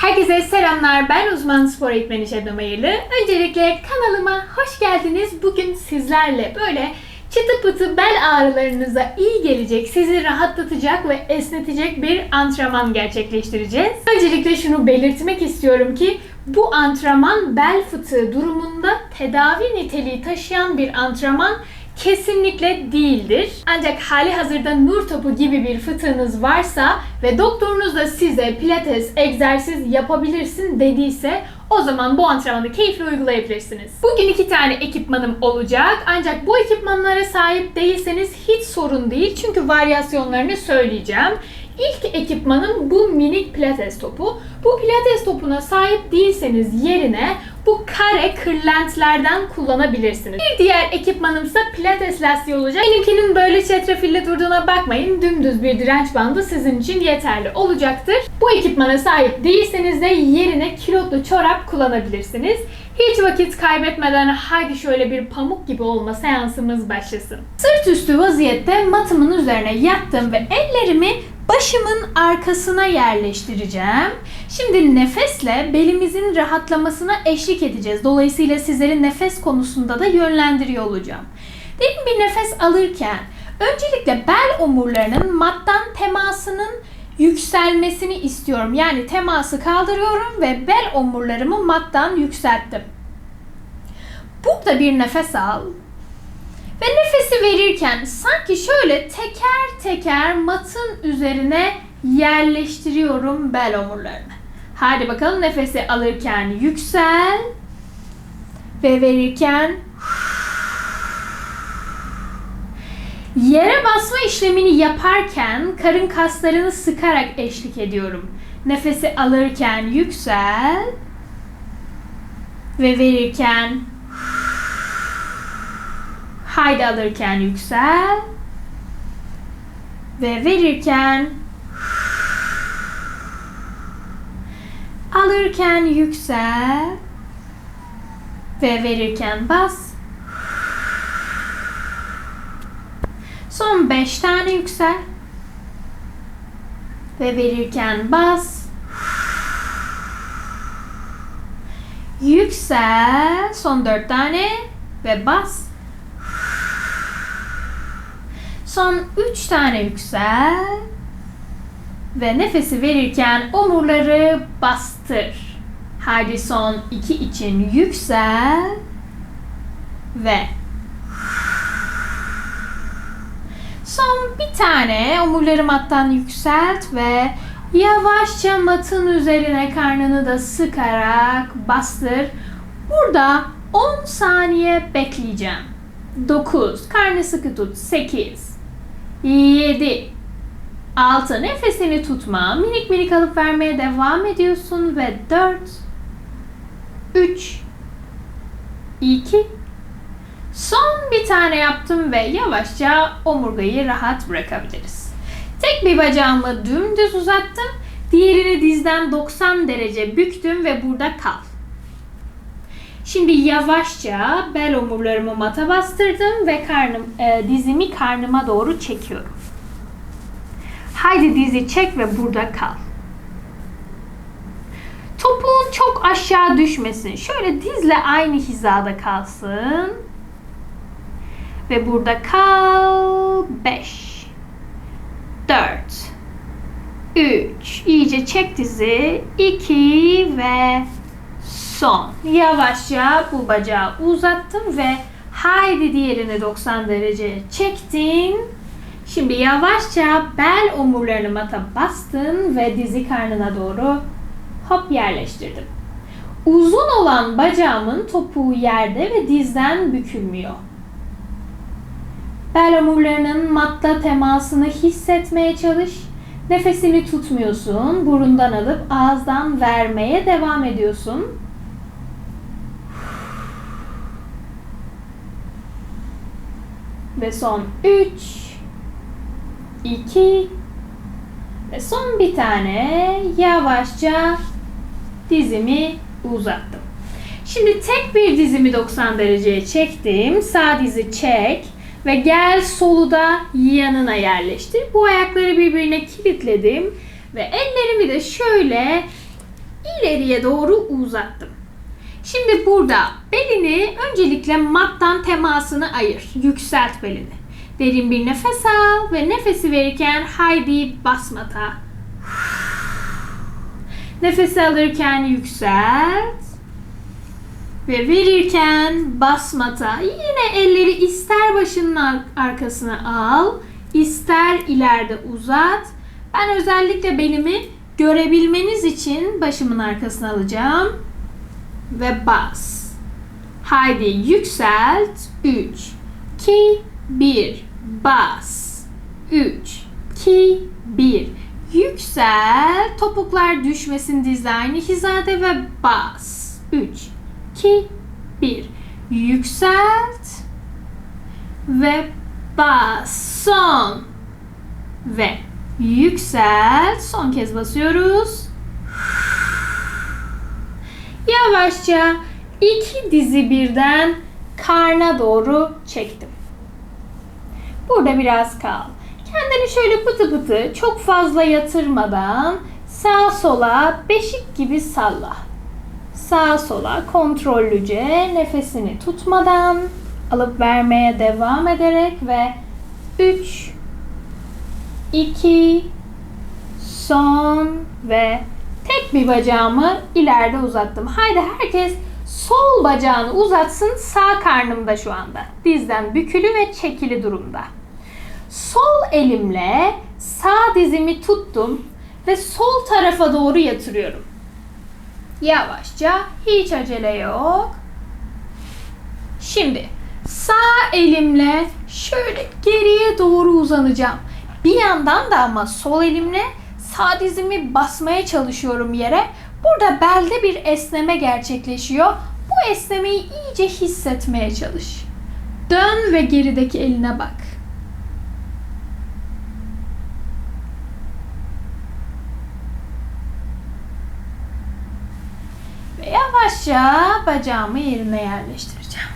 Herkese selamlar. Ben uzman spor eğitmeni Şebnem Hayırlı. Öncelikle kanalıma hoş geldiniz. Bugün sizlerle böyle çıtı pıtı bel ağrılarınıza iyi gelecek, sizi rahatlatacak ve esnetecek bir antrenman gerçekleştireceğiz. Öncelikle şunu belirtmek istiyorum ki bu antrenman bel fıtığı durumunda tedavi niteliği taşıyan bir antrenman kesinlikle değildir. Ancak hali hazırda nur topu gibi bir fıtığınız varsa ve doktorunuz da size pilates, egzersiz yapabilirsin dediyse o zaman bu antrenmanı keyifle uygulayabilirsiniz. Bugün iki tane ekipmanım olacak. Ancak bu ekipmanlara sahip değilseniz hiç sorun değil. Çünkü varyasyonlarını söyleyeceğim. İlk ekipmanım bu minik pilates topu. Bu pilates topuna sahip değilseniz yerine bu kare kırlentlerden kullanabilirsiniz. Bir diğer ekipmanımsa pilates lastiği olacak. Benimkinin böyle çetrefilli durduğuna bakmayın. Dümdüz bir direnç bandı sizin için yeterli olacaktır. Bu ekipmana sahip değilseniz de yerine kilotlu çorap kullanabilirsiniz. Hiç vakit kaybetmeden haydi şöyle bir pamuk gibi olma seansımız başlasın. Sırt üstü vaziyette matımın üzerine yattım ve ellerimi başımın arkasına yerleştireceğim. Şimdi nefesle belimizin rahatlamasına eşlik edeceğiz. Dolayısıyla sizleri nefes konusunda da yönlendiriyor olacağım. Derin bir nefes alırken öncelikle bel omurlarının mattan temasının yükselmesini istiyorum. Yani teması kaldırıyorum ve bel omurlarımı mattan yükselttim. Burada bir nefes al. Ve nefesi verirken sanki şöyle teker teker matın üzerine yerleştiriyorum bel omurlarını. Hadi bakalım nefesi alırken yüksel ve verirken Yere basma işlemini yaparken karın kaslarını sıkarak eşlik ediyorum. Nefesi alırken yüksel ve verirken haydi alırken yüksel ve verirken alırken yüksel ve verirken bas. Son 5 tane yüksel. Ve verirken bas. Yüksel. Son 4 tane ve bas. Son 3 tane yüksel. Ve nefesi verirken omurları bastır. Haydi son 2 için yüksel. Ve Son bir tane omurları mattan yükselt ve yavaşça matın üzerine karnını da sıkarak bastır. Burada 10 saniye bekleyeceğim. 9. Karnı sıkı tut. 8. 7. 6. Nefesini tutma. Minik minik alıp vermeye devam ediyorsun ve 4. 3. 2. Son bir tane yaptım ve yavaşça omurgayı rahat bırakabiliriz. Tek bir bacağımı dümdüz uzattım. Diğerini dizden 90 derece büktüm ve burada kal. Şimdi yavaşça bel omurlarımı mata bastırdım ve karnım, e, dizimi karnıma doğru çekiyorum. Haydi dizi çek ve burada kal. Topuğun çok aşağı düşmesin. Şöyle dizle aynı hizada kalsın. Ve burada kal 5 4 3 iyice çek dizi 2 ve son. Yavaşça bu bacağı uzattım ve haydi diğerini 90 derece çektin. Şimdi yavaşça bel omurlarını mata bastın ve dizi karnına doğru hop yerleştirdim. Uzun olan bacağımın topuğu yerde ve dizden bükülmüyor. Bel omurlarının matta temasını hissetmeye çalış. Nefesini tutmuyorsun. Burundan alıp ağızdan vermeye devam ediyorsun. Ve son 3 2 ve son bir tane yavaşça dizimi uzattım. Şimdi tek bir dizimi 90 dereceye çektim. Sağ dizi çek. Ve gel solu da yanına yerleştir. Bu ayakları birbirine kilitledim. Ve ellerimi de şöyle ileriye doğru uzattım. Şimdi burada belini öncelikle mattan temasını ayır. Yükselt belini. Derin bir nefes al ve nefesi verirken haydi bas mata. Nefesi alırken yükselt. Ve verirken bas mata. Yine elleri ister başının ar- arkasına al, ister ileride uzat. Ben özellikle belimi görebilmeniz için başımın arkasına alacağım. Ve bas. Haydi yükselt. 3, 2, 1. Bas. 3, 2, 1. Yüksel. Topuklar düşmesin dizle aynı hizada ve bas. 3, 2, 1. Yükselt. Ve bas. Son. Ve yüksel. Son kez basıyoruz. Yavaşça iki dizi birden karna doğru çektim. Burada biraz kal. Kendini şöyle pıtı pıtı çok fazla yatırmadan sağa sola beşik gibi salla. Sağa sola kontrollüce nefesini tutmadan alıp vermeye devam ederek ve 3 2 son ve tek bir bacağımı ileride uzattım. Haydi herkes sol bacağını uzatsın sağ karnımda şu anda. Dizden bükülü ve çekili durumda. Sol elimle sağ dizimi tuttum ve sol tarafa doğru yatırıyorum. Yavaşça, hiç acele yok. Şimdi sağ elimle şöyle geriye doğru uzanacağım. Bir yandan da ama sol elimle sağ dizimi basmaya çalışıyorum yere. Burada belde bir esneme gerçekleşiyor. Bu esnemeyi iyice hissetmeye çalış. Dön ve gerideki eline bak. Ve yavaşça bacağımı yerine yerleştireceğim.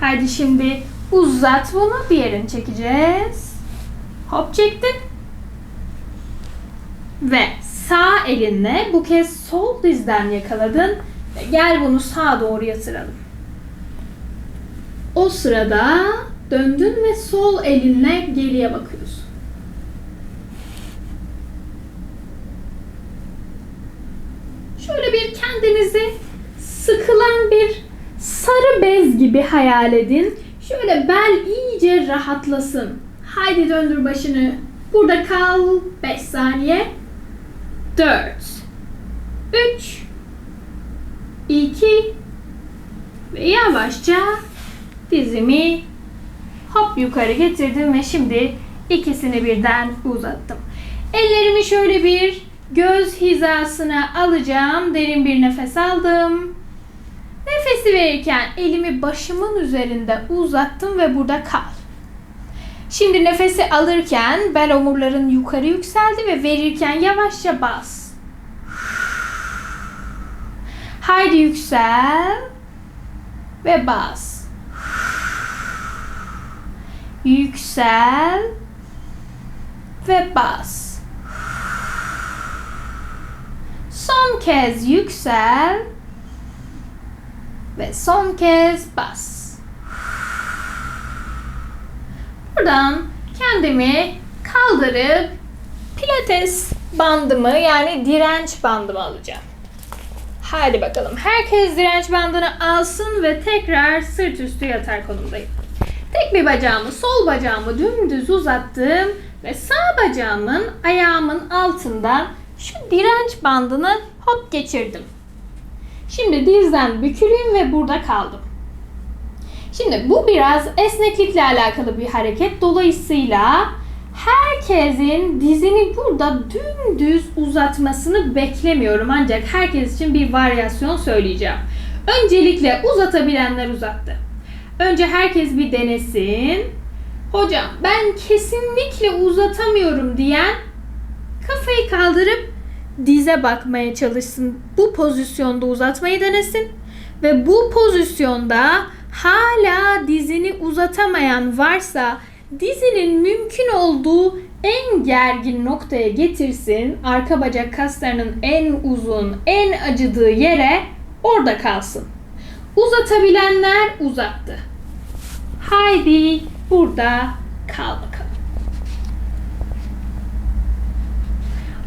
Hadi şimdi uzat bunu. Diğerini çekeceğiz. Hop çektin. Ve sağ elinle bu kez sol dizden yakaladın. Ve gel bunu sağa doğru yatıralım. O sırada döndün ve sol elinle geriye bakıyorsun. Şöyle bir kendinizi sıkılan bir sarı bez gibi hayal edin. Şöyle bel iyice rahatlasın. Haydi döndür başını. Burada kal 5 saniye. 4 3 2 ve yavaşça dizimi hop yukarı getirdim ve şimdi ikisini birden uzattım. Ellerimi şöyle bir göz hizasına alacağım. Derin bir nefes aldım. Nefesi verirken elimi başımın üzerinde uzattım ve burada kal. Şimdi nefesi alırken bel omurların yukarı yükseldi ve verirken yavaşça bas. Haydi yüksel ve bas. Yüksel ve bas. Son kez yüksel ve son kez bas. Buradan kendimi kaldırıp pilates bandımı yani direnç bandımı alacağım. Hadi bakalım. Herkes direnç bandını alsın ve tekrar sırt üstü yatar konumdayım. Tek bir bacağımı, sol bacağımı dümdüz uzattım ve sağ bacağımın ayağımın altından şu direnç bandını hop geçirdim. Şimdi dizden bükülüyüm ve burada kaldım. Şimdi bu biraz esneklikle alakalı bir hareket. Dolayısıyla herkesin dizini burada dümdüz uzatmasını beklemiyorum. Ancak herkes için bir varyasyon söyleyeceğim. Öncelikle uzatabilenler uzattı. Önce herkes bir denesin. Hocam ben kesinlikle uzatamıyorum diyen kafayı kaldırıp dize bakmaya çalışsın. Bu pozisyonda uzatmayı denesin. Ve bu pozisyonda hala dizini uzatamayan varsa dizinin mümkün olduğu en gergin noktaya getirsin. Arka bacak kaslarının en uzun, en acıdığı yere orada kalsın. Uzatabilenler uzattı. Haydi burada kal bakalım.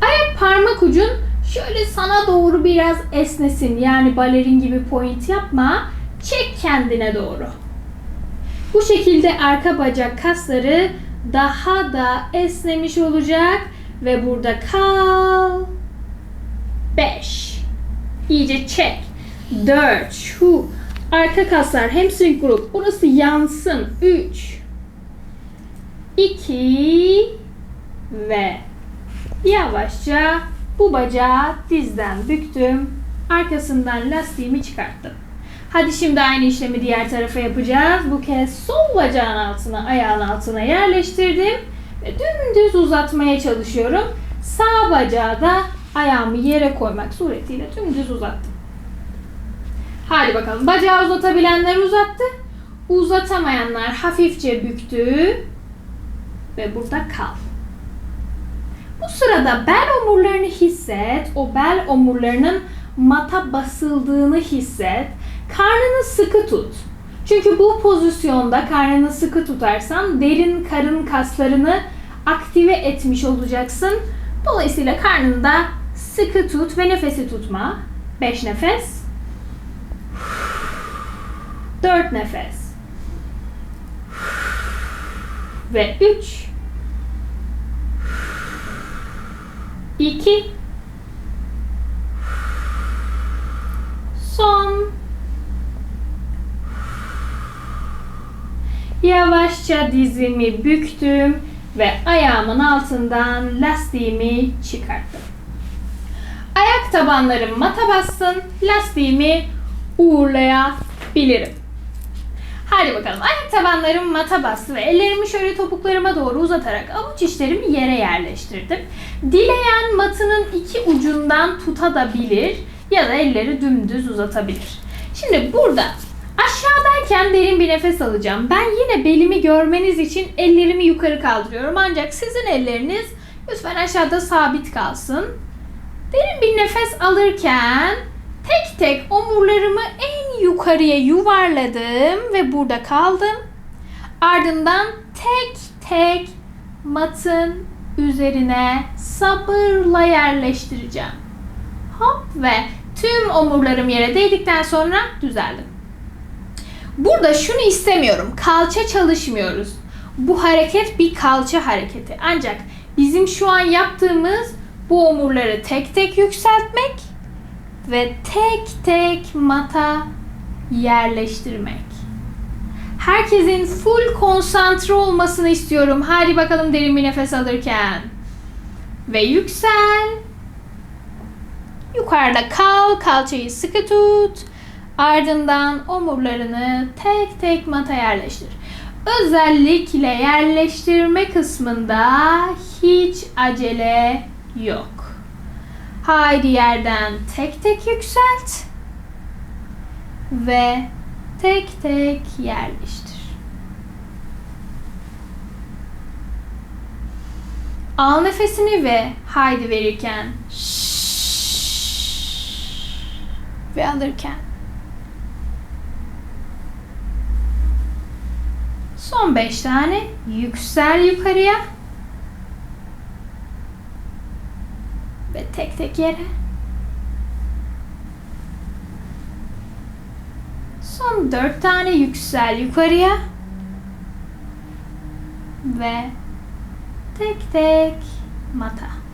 Ayak parmak ucun şöyle sana doğru biraz esnesin. Yani balerin gibi point yapma. Çek kendine doğru. Bu şekilde arka bacak kasları daha da esnemiş olacak ve burada kal. 5. İyice çek. 4. Şu arka kaslar hamstring grup burası yansın. 3 2 ve yavaşça bu bacağı dizden büktüm. Arkasından lastiğimi çıkarttım. Hadi şimdi aynı işlemi diğer tarafa yapacağız. Bu kez sol bacağın altına, ayağın altına yerleştirdim. Ve dümdüz uzatmaya çalışıyorum. Sağ bacağı da ayağımı yere koymak suretiyle dümdüz uzattım. Hadi bakalım. Bacağı uzatabilenler uzattı. Uzatamayanlar hafifçe büktü. Ve burada kal. Bu sırada bel omurlarını hisset. O bel omurlarının mata basıldığını hisset. Karnını sıkı tut. Çünkü bu pozisyonda karnını sıkı tutarsan derin karın kaslarını aktive etmiş olacaksın. Dolayısıyla karnını da sıkı tut ve nefesi tutma. 5 nefes. 4 nefes. Ve 3 2 Son Yavaşça dizimi büktüm ve ayağımın altından lastiğimi çıkarttım. Ayak tabanlarım mata bassın, lastiğimi uğurlayabilirim. Hadi bakalım. Ayak tabanlarım mata bastı ve ellerimi şöyle topuklarıma doğru uzatarak avuç içlerimi yere yerleştirdim. Dileyen matının iki ucundan tutabilir ya da elleri dümdüz uzatabilir. Şimdi burada aşağıdayken derin bir nefes alacağım. Ben yine belimi görmeniz için ellerimi yukarı kaldırıyorum. Ancak sizin elleriniz lütfen aşağıda sabit kalsın. Derin bir nefes alırken tek tek omurlarımı en yukarıya yuvarladım ve burada kaldım. Ardından tek tek matın üzerine sabırla yerleştireceğim. Hop ve tüm omurlarım yere değdikten sonra düzeldim. Burada şunu istemiyorum. Kalça çalışmıyoruz. Bu hareket bir kalça hareketi. Ancak bizim şu an yaptığımız bu omurları tek tek yükseltmek ve tek tek mata yerleştirmek. Herkesin full konsantre olmasını istiyorum. Hadi bakalım derin bir nefes alırken. Ve yüksel. Yukarıda kal, kalçayı sıkı tut. Ardından omurlarını tek tek mata yerleştir. Özellikle yerleştirme kısmında hiç acele yok. Haydi yerden tek tek yükselt ve tek tek yerleştir. Al nefesini ve haydi verirken ve alırken son 5 tane. Yüksel yukarıya. Ve tek tek yere. Son 4 tane yüksel yukarıya. Ve tek tek mata.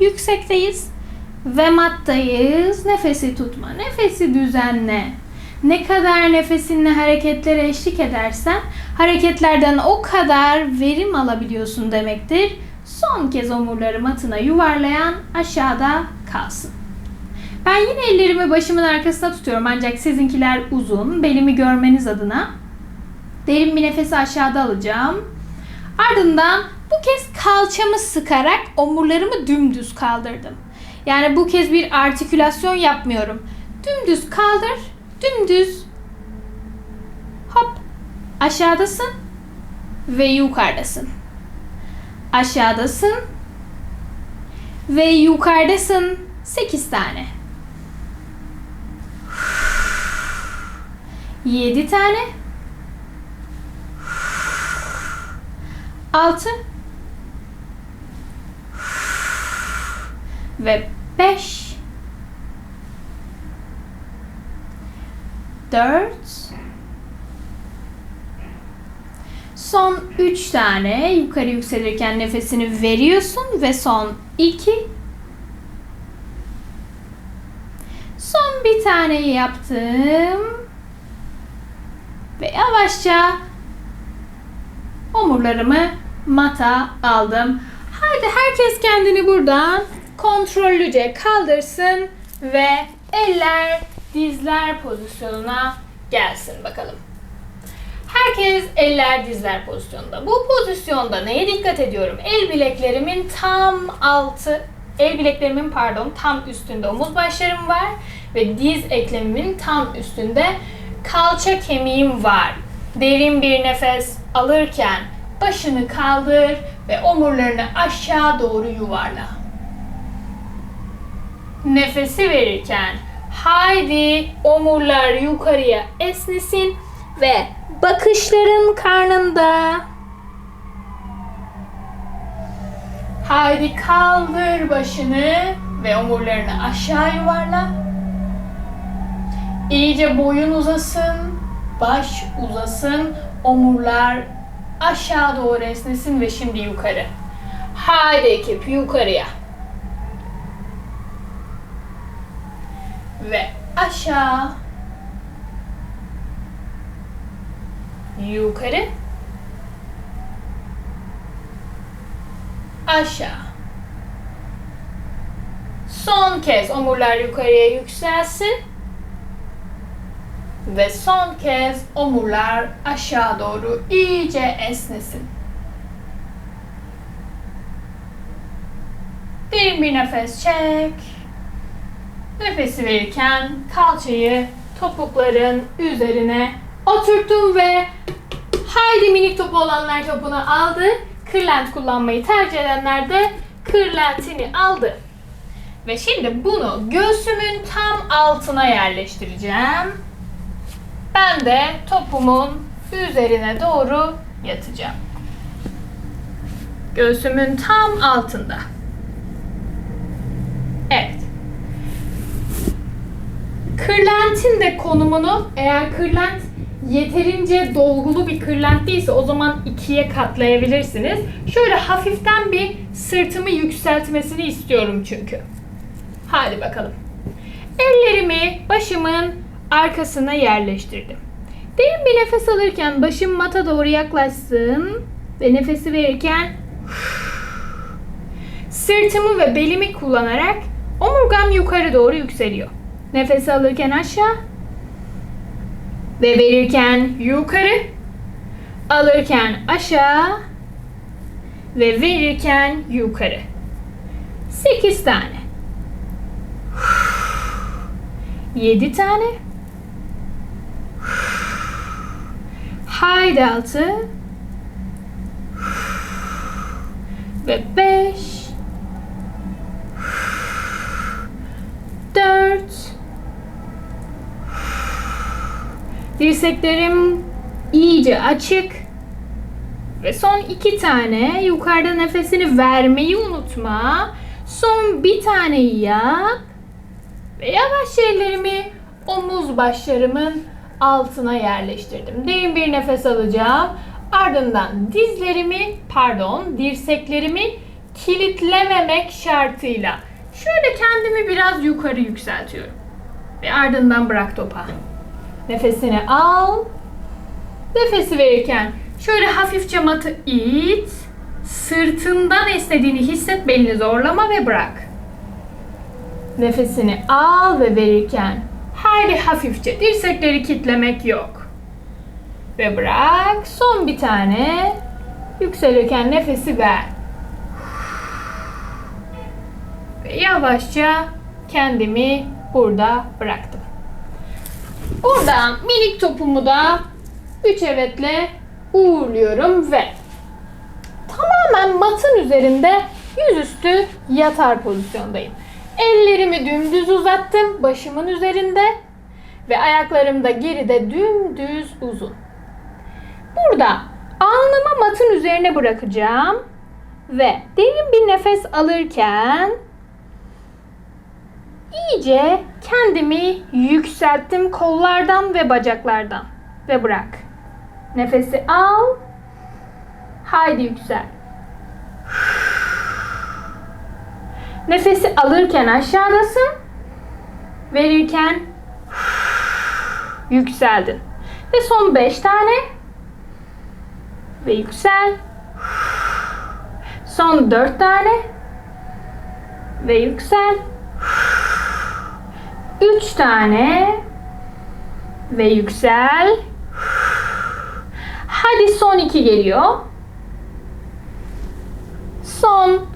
Yüksekteyiz ve mattayız. Nefesi tutma, nefesi düzenle. Ne kadar nefesinle hareketlere eşlik edersen hareketlerden o kadar verim alabiliyorsun demektir. Son kez omurları matına yuvarlayan aşağıda kalsın. Ben yine ellerimi başımın arkasına tutuyorum ancak sizinkiler uzun. Belimi görmeniz adına. Derin bir nefesi aşağıda alacağım. Ardından bu kez kalçamı sıkarak omurlarımı dümdüz kaldırdım. Yani bu kez bir artikülasyon yapmıyorum. Dümdüz kaldır, dümdüz. Hop. Aşağıdasın ve yukarıdasın. Aşağıdasın ve yukarıdasın. 8 tane. 7 tane. 6 ve 5 4 Son 3 tane yukarı yükselirken nefesini veriyorsun ve son 2 Son bir tane yaptım. Ve yavaşça omurlarımı mata aldım. Haydi herkes kendini buradan kontrollüce kaldırsın ve eller dizler pozisyonuna gelsin bakalım. Herkes eller dizler pozisyonunda. Bu pozisyonda neye dikkat ediyorum? El bileklerimin tam altı, el bileklerimin pardon tam üstünde omuz başlarım var ve diz eklemimin tam üstünde kalça kemiğim var. Derin bir nefes alırken başını kaldır ve omurlarını aşağı doğru yuvarla. Nefesi verirken haydi omurlar yukarıya esnesin ve bakışların karnında. Haydi kaldır başını ve omurlarını aşağı yuvarla. İyice boyun uzasın, baş uzasın, omurlar aşağı doğru esnesin ve şimdi yukarı. Haydi ekip yukarıya. Ve aşağı. Yukarı. Aşağı. Son kez omurlar yukarıya yükselsin. Ve son kez omurlar aşağı doğru iyice esnesin. Derin bir nefes çek. Nefesi verirken kalçayı topukların üzerine oturttum ve haydi minik topu olanlar topunu aldı. Kırlent kullanmayı tercih edenler de kırlentini aldı. Ve şimdi bunu göğsümün tam altına yerleştireceğim. Ben de topumun üzerine doğru yatacağım. Göğsümün tam altında. Evet. Kırlentin de konumunu eğer kırlent yeterince dolgulu bir kırlent değilse o zaman ikiye katlayabilirsiniz. Şöyle hafiften bir sırtımı yükseltmesini istiyorum çünkü. Hadi bakalım. Ellerimi başımın arkasına yerleştirdim. Derin bir nefes alırken başım mata doğru yaklaşsın ve nefesi verirken sırtımı ve belimi kullanarak omurgam yukarı doğru yükseliyor. Nefes alırken aşağı ve verirken yukarı, alırken aşağı ve verirken yukarı. 8 tane. 7 tane. Haydi altı. Ve 5 4 Dirseklerim iyice açık. Ve son iki tane yukarıda nefesini vermeyi unutma. Son bir tane yap. Ve yavaş ellerimi omuz başlarımın altına yerleştirdim. Derin bir nefes alacağım. Ardından dizlerimi, pardon, dirseklerimi kilitlememek şartıyla şöyle kendimi biraz yukarı yükseltiyorum. Ve ardından bırak topa. Nefesini al. Nefesi verirken şöyle hafifçe matı it. Sırtından esnediğini hisset, belini zorlama ve bırak. Nefesini al ve verirken hayli hafifçe dirsekleri kitlemek yok. Ve bırak. Son bir tane. Yükselirken nefesi ver. Ve yavaşça kendimi burada bıraktım. Buradan minik topumu da üç evetle uğurluyorum ve tamamen matın üzerinde yüzüstü yatar pozisyondayım. Ellerimi dümdüz uzattım başımın üzerinde ve ayaklarım da geride dümdüz uzun. Burada alnımı matın üzerine bırakacağım ve derin bir nefes alırken iyice kendimi yükselttim kollardan ve bacaklardan ve bırak. Nefesi al. Haydi yüksel. Nefesi alırken aşağıdasın. Verirken yükseldin. Ve son 5 tane. Ve yüksel. Son 4 tane. Ve yüksel. 3 tane. Ve yüksel. Hadi son 2 geliyor. Son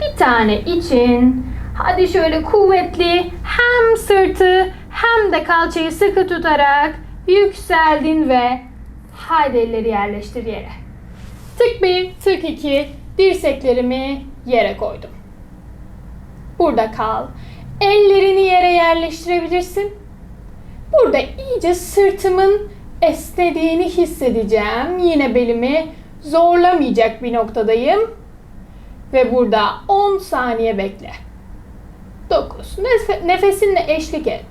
bir tane için hadi şöyle kuvvetli hem sırtı hem de kalçayı sıkı tutarak yükseldin ve haydi elleri yerleştir yere. Tık bir, tık iki dirseklerimi yere koydum. Burada kal. Ellerini yere yerleştirebilirsin. Burada iyice sırtımın esnediğini hissedeceğim. Yine belimi zorlamayacak bir noktadayım. Ve burada 10 saniye bekle. 9. Nef- nefesinle eşlik et.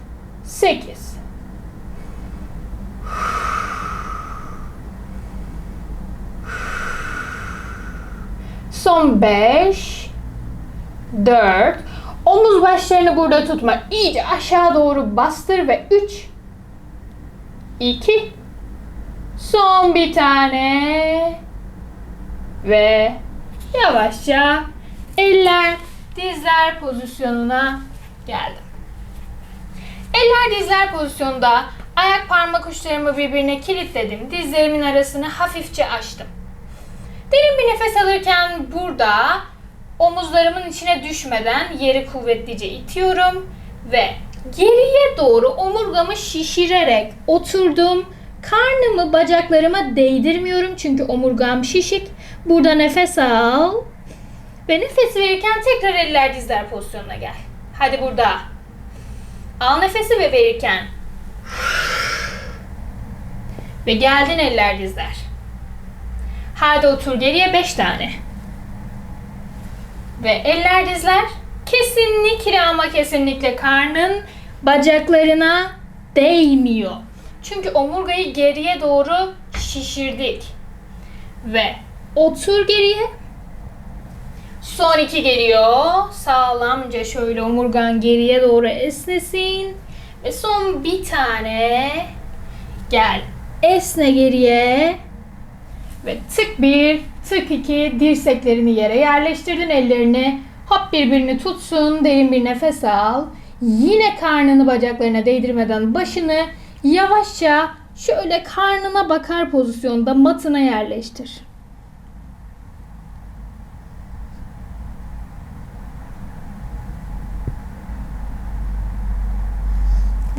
8. Son 5. 4. Omuz başlarını burada tutma. İyice aşağı doğru bastır ve 3. 2. Son bir tane. Ve yavaşça eller dizler pozisyonuna geldim. Eller dizler pozisyonunda ayak parmak uçlarımı birbirine kilitledim. Dizlerimin arasını hafifçe açtım. Derin bir nefes alırken burada omuzlarımın içine düşmeden yeri kuvvetlice itiyorum ve geriye doğru omurgamı şişirerek oturdum. Karnımı bacaklarıma değdirmiyorum çünkü omurgam şişik. Burada nefes al. Ve nefes verirken tekrar eller dizler pozisyonuna gel. Hadi burada. Al nefesi ve verirken. Ve geldin eller dizler. Hadi otur geriye 5 tane. Ve eller dizler. Kesinlikle ama kesinlikle karnın bacaklarına değmiyor. Çünkü omurgayı geriye doğru şişirdik. Ve otur geriye. Son iki geliyor. Sağlamca şöyle omurgan geriye doğru esnesin. Ve son bir tane. Gel. Esne geriye. Ve tık bir, tık iki dirseklerini yere yerleştirdin ellerini. Hop birbirini tutsun. Derin bir nefes al. Yine karnını bacaklarına değdirmeden başını yavaşça şöyle karnına bakar pozisyonda matına yerleştir.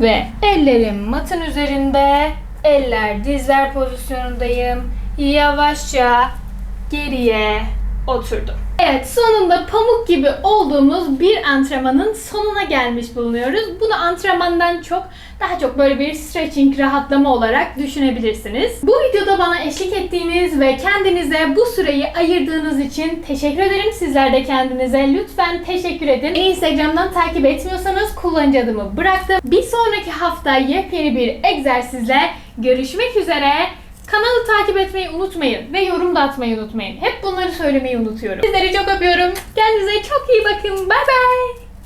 Ve ellerim matın üzerinde, eller dizler pozisyonundayım. Yavaşça geriye oturdum. Evet sonunda pamuk gibi olduğumuz bir antrenmanın sonuna gelmiş bulunuyoruz. Bunu antrenmandan çok daha çok böyle bir stretching, rahatlama olarak düşünebilirsiniz. Bu videoda bana eşlik ettiğiniz ve kendinize bu süreyi ayırdığınız için teşekkür ederim. Sizler de kendinize lütfen teşekkür edin. Instagram'dan takip etmiyorsanız kullanıcı adımı bıraktım. Bir sonraki hafta yepyeni bir egzersizle görüşmek üzere. Kanalı takip etmeyi unutmayın ve yorum da atmayı unutmayın. Hep bunları söylemeyi unutuyorum. Sizleri çok öpüyorum. Kendinize çok iyi bakın. Bay bay.